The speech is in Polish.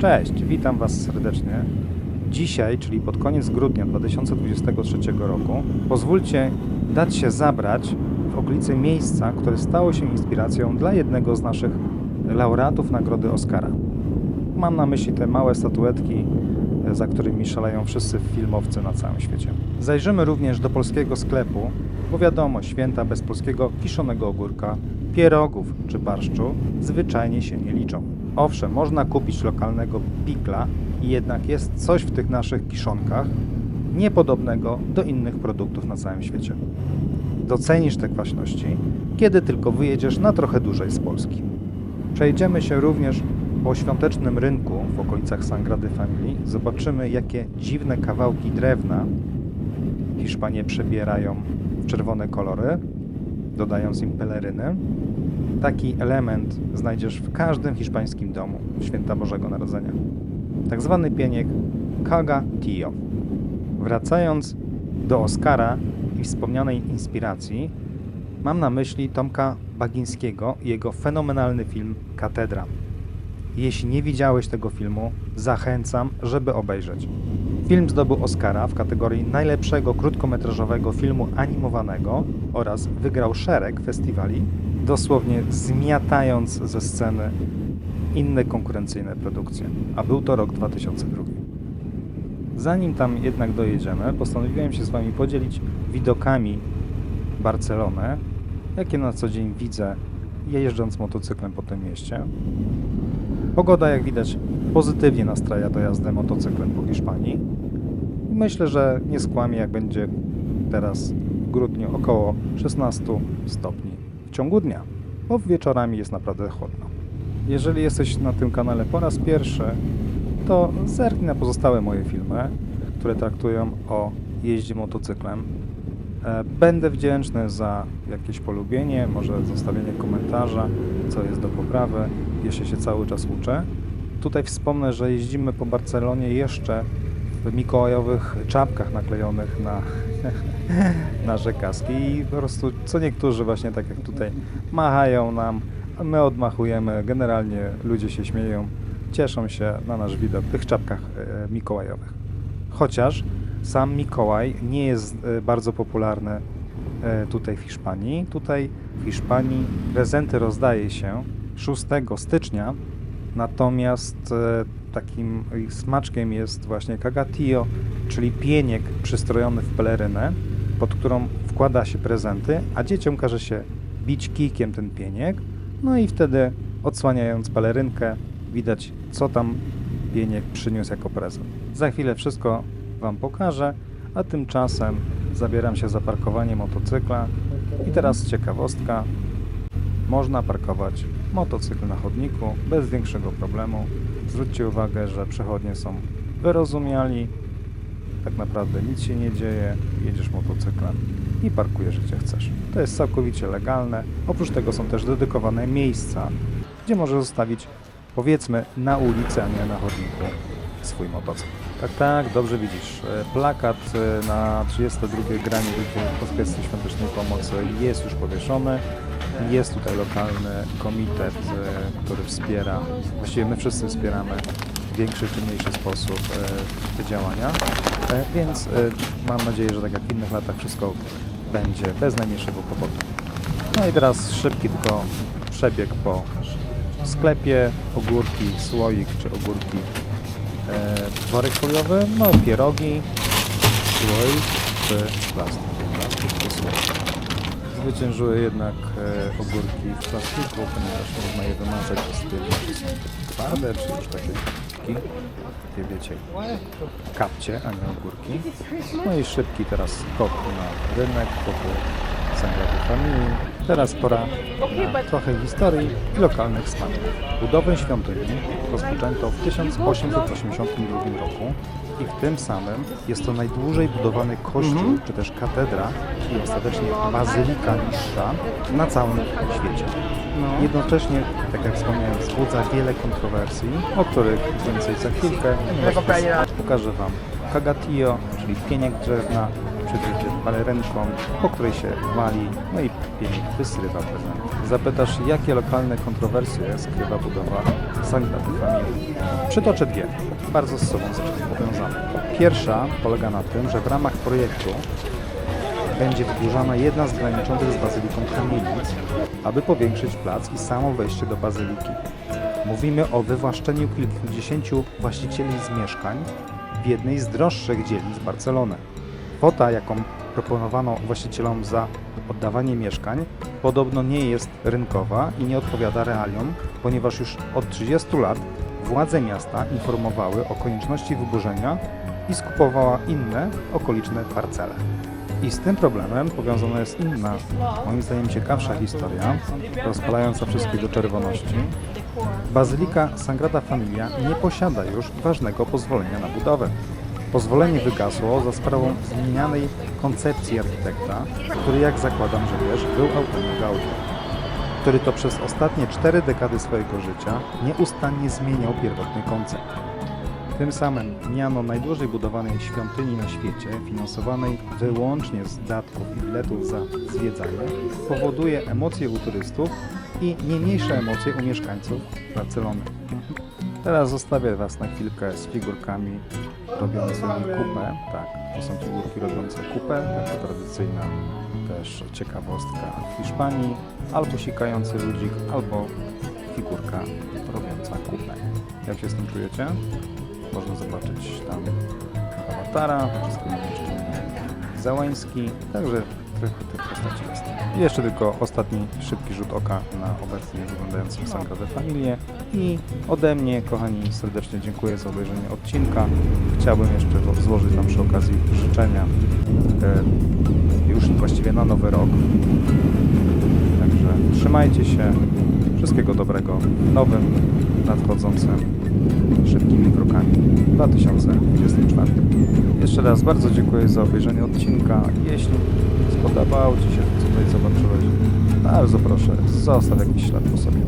Cześć, witam Was serdecznie. Dzisiaj, czyli pod koniec grudnia 2023 roku, pozwólcie dać się zabrać w okolice miejsca, które stało się inspiracją dla jednego z naszych laureatów Nagrody Oscara. Mam na myśli te małe statuetki, e, za którymi szaleją wszyscy filmowcy na całym świecie. Zajrzymy również do polskiego sklepu, bo wiadomo, święta bez polskiego kiszonego ogórka, pierogów czy barszczu zwyczajnie się nie liczą. Owszem, można kupić lokalnego pikla, jednak jest coś w tych naszych kiszonkach niepodobnego do innych produktów na całym świecie. Docenisz te kwaśności, kiedy tylko wyjedziesz na trochę dłużej z Polski. Przejdziemy się również po świątecznym rynku w okolicach Sagrady Family. Zobaczymy, jakie dziwne kawałki drewna Hiszpanie przebierają w czerwone kolory, dodając im peleryny. Taki element znajdziesz w każdym hiszpańskim domu święta Bożego Narodzenia. Tak zwany pieniek Caga Tio. Wracając do Oscara i wspomnianej inspiracji, mam na myśli Tomka Bagińskiego i jego fenomenalny film Katedra. Jeśli nie widziałeś tego filmu, zachęcam, żeby obejrzeć. Film zdobył Oscara w kategorii najlepszego krótkometrażowego filmu animowanego oraz wygrał szereg festiwali, dosłownie zmiatając ze sceny inne konkurencyjne produkcje, a był to rok 2002. Zanim tam jednak dojedziemy, postanowiłem się z Wami podzielić widokami Barcelony, jakie na co dzień widzę jeżdżąc motocyklem po tym mieście. Pogoda, jak widać, pozytywnie nastraja do jazdy motocyklem po Hiszpanii. Myślę, że nie skłamie, jak będzie teraz w grudniu około 16 stopni w ciągu dnia, bo wieczorami jest naprawdę chłodno. Jeżeli jesteś na tym kanale po raz pierwszy, to zerknij na pozostałe moje filmy, które traktują o jeździe motocyklem. E, Będę wdzięczny za jakieś polubienie, może zostawienie komentarza, co jest do poprawy, jeśli się cały czas uczę. Tutaj wspomnę, że jeździmy po Barcelonie jeszcze w mikołajowych czapkach naklejonych na nasze kaski i po prostu co niektórzy właśnie tak jak tutaj machają nam, a my odmachujemy, generalnie ludzie się śmieją, cieszą się na nasz widok w tych czapkach e, mikołajowych. Chociaż sam Mikołaj nie jest e, bardzo popularny e, tutaj w Hiszpanii. Tutaj w Hiszpanii prezenty rozdaje się 6 stycznia, natomiast takim smaczkiem jest właśnie kagatillo, czyli pieniek przystrojony w pelerynę, pod którą wkłada się prezenty, a dzieciom każe się bić kijkiem ten pieniek, no i wtedy odsłaniając pelerynkę widać co tam pieniek przyniósł jako prezent. Za chwilę wszystko Wam pokażę, a tymczasem zabieram się za parkowanie motocykla i teraz ciekawostka. Można parkować motocykl na chodniku bez większego problemu. Zwróćcie uwagę, że przechodnie są wyrozumiali. Tak naprawdę nic się nie dzieje. Jedziesz motocyklem i parkujesz gdzie chcesz. To jest całkowicie legalne. Oprócz tego są też dedykowane miejsca, gdzie możesz zostawić powiedzmy na ulicy, a nie na chodniku swój motocykl. Tak, tak, dobrze widzisz. E, Plakat e, na 32 granie Wielkiej Orkiestry Świątecznej Pomocy jest już powieszony. Jest tutaj lokalny komitet, e, który wspiera, właściwie my wszyscy wspieramy w większy czy mniejszy sposób e, te działania, E, więc e, mam nadzieję, że tak jak w innych latach wszystko będzie bez najmniejszego kłopotu. No i teraz szybki tylko przebieg po sklepie, ogórki, słoik czy ogórki, worek foliowy, no pierogi, słoik czy plastik, plastik czy słoik. Zwyciężyły jednak ogórki w plastiku, ponieważ można je wymazać i stwierdzić, czy są twarde, czy już takie takie wiecie, kapcie, a nie ogórki. No i szybki teraz skok na rynek wokół Sagrady Familii. Teraz pora na trochę historii i lokalnych smaków. Budowę świątyni rozpoczęto w 1882 roku i w tym samym jest to najdłużej budowany kościół, czy też katedra i ostatecznie bazylika niższa na całym świecie. Jednocześnie, tak jak wspomniałem, wzbudza wiele kontrowersji, o których więcej za chwilkę. Pokażę Wam kagatillo, czyli pieniek drzewna, przykryty balerynką, po której się wali, no i pieniek wysrywa prezent. zapytasz, jakie lokalne kontrowersje skrywa budowa Sagrady Familii. Przytoczę dwie, bardzo z sobą zresztą powiązane. Pierwsza polega na tym, że w ramach projektu będzie wyburzana jedna z graniczących z bazyliką kamienic, aby powiększyć plac i samo wejście do bazyliki. Mówimy o wywłaszczeniu kilkudziesięciu właścicieli z mieszkań w jednej z droższych dzielnic Barcelony. Kwota, jaką proponowano właścicielom za oddawanie mieszkań, podobno nie jest rynkowa i nie odpowiada realiom, ponieważ już od 30 lat władze miasta informowały o konieczności wyburzenia i skupowała inne okoliczne parcele. I z tym problemem powiązana jest inna, moim zdaniem ciekawsza historia, rozpalająca wszystkich do czerwoności. Bazylika Sagrada Familia nie posiada już ważnego pozwolenia na budowę. Pozwolenie wygasło za sprawą zmienianej koncepcji architekta, który jak zakładam, że wiesz, był autorem Gaudi, który to przez ostatnie cztery dekady swojego życia nieustannie zmieniał pierwotny koncept. Tym samym miano najdłużej budowanej świątyni na świecie, finansowanej wyłącznie z datków i biletów za zwiedzanie, powoduje emocje u turystów i nie mniejsze emocje u mieszkańców Barcelony. Teraz zostawię Was na chwilkę z figurkami robiącymi kupę. Tak, to są figurki robiące kupę, taka tradycyjna też ciekawostka w Hiszpanii. Albo sikający ludzik, albo figurka robiąca kupę. Jak się z tym czujecie? Można zobaczyć tam awatara, wszystko jeszcze Załański, także trochę. Jeszcze tylko ostatni szybki rzut oka na obecnie wyglądającą Sagradę Familię i ode mnie, kochani, serdecznie dziękuję za obejrzenie odcinka. Chciałbym jeszcze złożyć Wam przy okazji życzenia e, już właściwie na nowy rok. Także trzymajcie się, wszystkiego dobrego nowym, nadchodzącym szybkimi krokami w 2024. Jeszcze raz bardzo dziękuję za obejrzenie odcinka. Jeśli spodobało Ci się tutaj zobaczyłeś, bardzo proszę, zostaw jakiś ślad po sobie.